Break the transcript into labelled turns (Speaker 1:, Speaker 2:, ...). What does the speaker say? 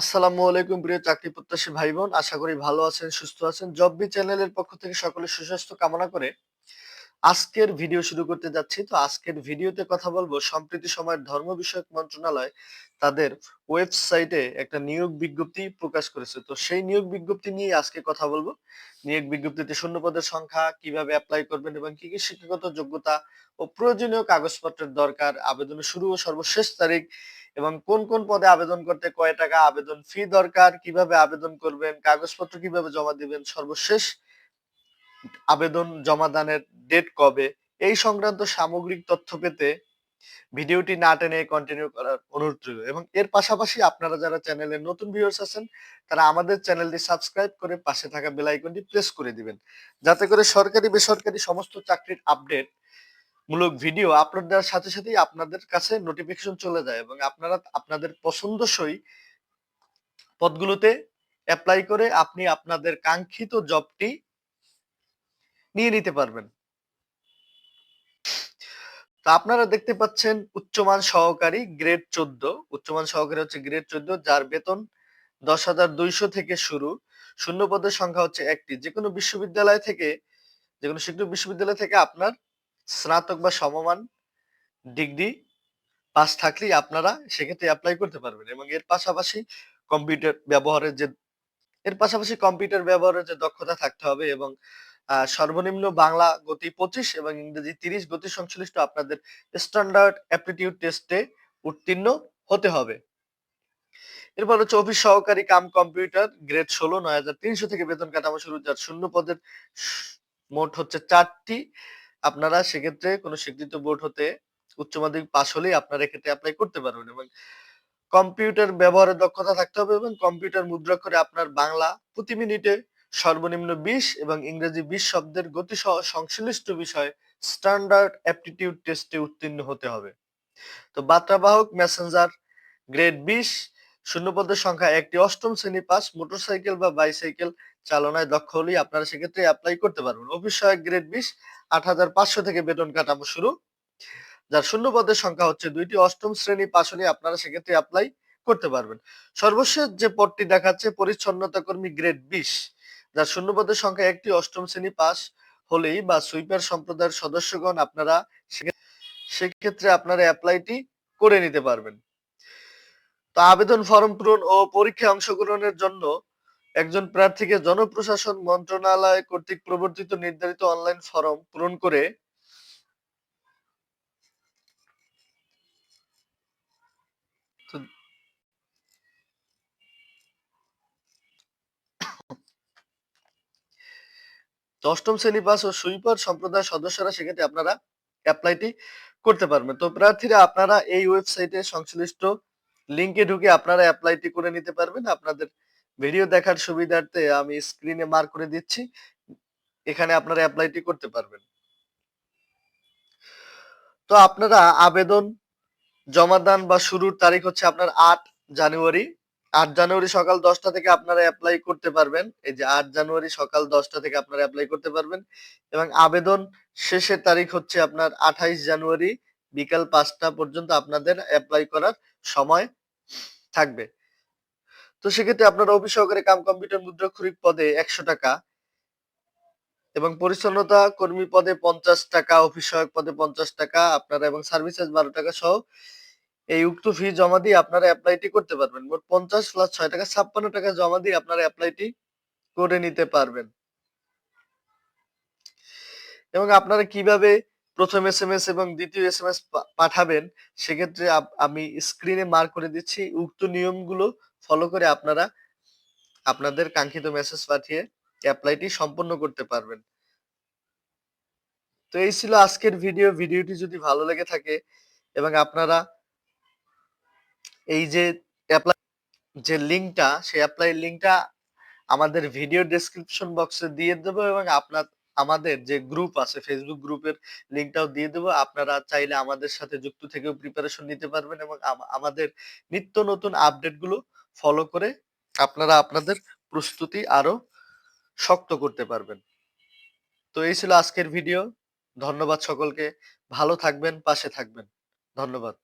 Speaker 1: আসসালামু আলাইকুম প্রিয় চাকরি প্রত্যাশী ভাই বোন আশা করি ভালো আছেন, সুস্থ আছেন। জববি চ্যানেলের পক্ষ থেকে সকলের সুস্বাস্থ্য কামনা করে আজকের ভিডিও শুরু করতে যাচ্ছি। তো আজকের ভিডিওতে কথা বলব সম্প্রতি সময়ের ধর্ম বিষয়ক মন্ত্রণালয় তাদের ওয়েবসাইটে একটা নিয়োগ বিজ্ঞপ্তি প্রকাশ করেছে। তো সেই নিয়োগ বিজ্ঞপ্তি নিয়ে আজকে কথা বলব। নিয়োগ বিজ্ঞপ্তিতে শূন্য পদের সংখ্যা, কীভাবে অ্যাপ্লাই করবেন এবং কি কি শিক্ষাগত যোগ্যতা ও প্রয়োজনীয় কাগজপত্রের দরকার, আবেদনের শুরু ও সর্বশেষ তারিখ এবং কোন কোন পদে আবেদন করতে কয় টাকা আবেদন ফি দরকার, কীভাবে আবেদন করবেন, কাগজপত্র কীভাবে জমা দিবেন, সর্বশেষ আবেদন জমা দানের ডেট কবে, এই সংক্রান্ত সামগ্রিক তথ্য পেতে ভিডিওটি না টেনে কন্টিনিউ করার অনুরোধ রইল। এবং এর পাশাপাশি আপনারা যারা চ্যানেলে নতুন ভিউয়ার্স আছেন, তারা আমাদের চ্যানেলটি সাবস্ক্রাইব করে পাশে থাকা বেল আইকনটি প্রেস করে দিবেন। যাতে করে সরকারি বেসরকারি সমস্ত চাকরির আপডেট মূলক ভিডিও আপলোড দেওয়ার সাথে সাথেই আপনাদের কাছে নোটিফিকেশন চলে যায় এবং আপনারা আপনাদের পছন্দসই পদগুলোতে অ্যাপ্লাই করে আপনি আপনাদের কাঙ্ক্ষিত জবটি নিয়ে নিতে পারবেন। তা আপনারা দেখতে পাচ্ছেন উচ্চমান সহকারী গ্রেড চোদ্দ। উচ্চমান সহকারী হচ্ছে গ্রেড চোদ্দ, যার বেতন দশ হাজার দুইশো থেকে শুরু। শূন্য পদের সংখ্যা হচ্ছে একটি। যে কোনো বিশ্ববিদ্যালয় থেকে যে কোনো শিক্ষক বিশ্ববিদ্যালয় থেকে আপনার স্নাতক বা সমমান ডিগ্রি পাস থাকলেই আপনারা সেক্ষেত্রে অ্যাপ্লাই করতে পারবেন এবং এর পাশাপাশি কম্পিউটার ব্যবহারের যে, এর পাশাপাশি কম্পিউটার ব্যবহারের যে দক্ষতা থাকতে হবে এবং সর্বনিম্ন বাংলা গতি পঁচিশ এবং ইংরেজি তিরিশ গতি সংশ্লিষ্ট আপনাদের স্ট্যান্ডার্ড অ্যাপটিটিউড টেস্টে উত্তীর্ণ হতে হবে। এরপর হচ্ছে অফিস সহকারী কাম কম্পিউটার গ্রেড ষোলো, নয় হাজার তিনশো থেকে বেতন কাঠামো শুরু, যার শূন্য পদের মোট হচ্ছে চারটি আপনারা সেক্ষেত্রে কোনো স্বীকৃত বোর্ড হতে উচ্চ মাধ্যমিক পাশ হলেই আপনারা এক্ষেত্রে অ্যাপ্লাই করতে পারবেন এবং কম্পিউটার ব্যবহারের দক্ষতা থাকতে হবে এবং কম্পিউটার মুদ্রাক্ষরে আপনার বাংলা প্রতি মিনিটে সর্বনিম্ন বিশ এবং ইংরেজি বিশ শব্দের গতি সহ সংশ্লিষ্ট বিষয়ে স্ট্যান্ডার্ড অ্যাপটিটিউড টেস্টে উত্তীর্ণ হতে হবে। তো বার্তাবাহক মেসেঞ্জার গ্রেড বিশ শূন্যপদের সংখ্যা একটি অষ্টম শ্রেণি পাস মোটরসাইকেল বা বাইসাইকেল চালনায় দক্ষ হলেই আপনারা সেক্ষেত্রে অ্যাপ্লাই করতে পারবেন। অফিস সহায়ক গ্রেড বিশ, আট হাজার পাঁচশো থেকে বেতন কাঠামো শুরু। যার শূন্য পদের সংখ্যা হচ্ছে দুইটি, অষ্টম শ্রেণি পাশ হলে আপনারা সেক্ষেত্রে অ্যাপ্লাই করতে পারবেন। সর্বশেষ যে পদটি দেখাচ্ছে, পরিচ্ছন্নতা কর্মী গ্রেড বিশ, যার শূন্য পদের সংখ্যা একটি, অষ্টম শ্রেণি পাশ হলেই বা সুইপার সম্প্রদায়ের সদস্যগণ আপনারা সেক্ষেত্রে আপনারা অ্যাপ্লাইটি করে নিতে পারবেন। তো আবেদন ফর্ম পূরণ ও পরীক্ষায় অংশগ্রহণের জন্য একজন প্রার্থীকে জনপ্রশাসন মন্ত্রণালয় কর্তৃক প্রবর্তিত নির্ধারিত অনলাইন ফর্ম পূরণ করে অষ্টম শ্রেণি পাস ও সুইপার সম্প্রদায়ের সদস্যরা সেক্ষেত্রে আপনারা অ্যাপ্লাইটি করতে পারবেন। তো প্রার্থীরা আপনারা এই ওয়েবসাইটে সংশ্লিষ্ট লিঙ্কে ঢুকে আপনারা অ্যাপ্লাইটি করে নিতে পারবেন। আপনাদের ভিডিও দেখার সুবিধার্থে আমি স্ক্রিনে মার্ক করে দিচ্ছি। এখানে আপনারা অ্যাপ্লাইটি করতে পারবেন। তো আপনারা আবেদন, জমাদান বা শুরুর তারিখ হচ্ছে আপনার আট জানুয়ারি। আট জানুয়ারি সকাল দশটা থেকে আপনারা অ্যাপ্লাই করতে পারবেন। এই যে আট জানুয়ারি সকাল দশটা থেকে আপনারা অ্যাপ্লাই করতে পারবেন। এবং আবেদন শেষের তারিখ হচ্ছে আপনার আঠাইশ জানুয়ারি বিকাল পাঁচটা পর্যন্ত আপনাদের অ্যাপ্লাই করার সময় থাকবে। তো সেক্ষেত্রে আপনারা অফিস সহকারে কাম কম্পিউটার মুদ্রাক্ষরিক পদে একশো টাকা এবং পরিচ্ছন্নতা কর্মী পদে পঞ্চাশ টাকা অফিস সহায়ক পদে পঞ্চাশ টাকা আপনারা এবং সার্ভিসেস বারো টাকা সহ এই উক্ত ফি জমা দিয়ে আপনারা অ্যাপ্লাইটি করতে পারবেন। মোট পঞ্চাশ প্লাস ছয় টাকা, ছাপ্পান্ন টাকা জমা দিয়ে আপনারা অ্যাপ্লাইটি করে নিতে পারবেন। এবং আপনারা কীভাবে প্রথম এস এম এস এবং দ্বিতীয় এস এম এস পাঠাবেন, সেক্ষেত্রে আমি স্ক্রিনে মার্ক করে দিচ্ছি। উক্ত নিয়মগুলো ফলো করে আপনারা আপনাদের কাঙ্ক্ষিত মেসেজ পাঠিয়ে অ্যাপ্লাইটি সম্পন্ন করতে পারবেন। তো এই ছিল আজকের ভিডিও ভিডিওটি যদি ভালো লেগে থাকে এবং আপনারা এই যে অ্যাপ্লাই যে লিঙ্কটা সেই অ্যাপ্লাই লিঙ্কটা আমাদের ভিডিও ডেসক্রিপশন বক্সে দিয়ে দেবো এবং আপনার আমাদের যে গ্রুপ আছে ফেসবুক গ্রুপের লিঙ্কটাও দিয়ে দেবো। আপনারা চাইলে আমাদের সাথে যুক্ত থেকেও প্রিপারেশন নিতে পারবেন এবং আমাদের নিত্য নতুন আপডেটগুলো ফলো করে আপনারা আপনাদের প্রস্তুতি আরও শক্ত করতে পারবেন। তো এই ছিল আজকের ভিডিও ধন্যবাদ সকলকে। ভালো থাকবেন, পাশে থাকবেন। ধন্যবাদ।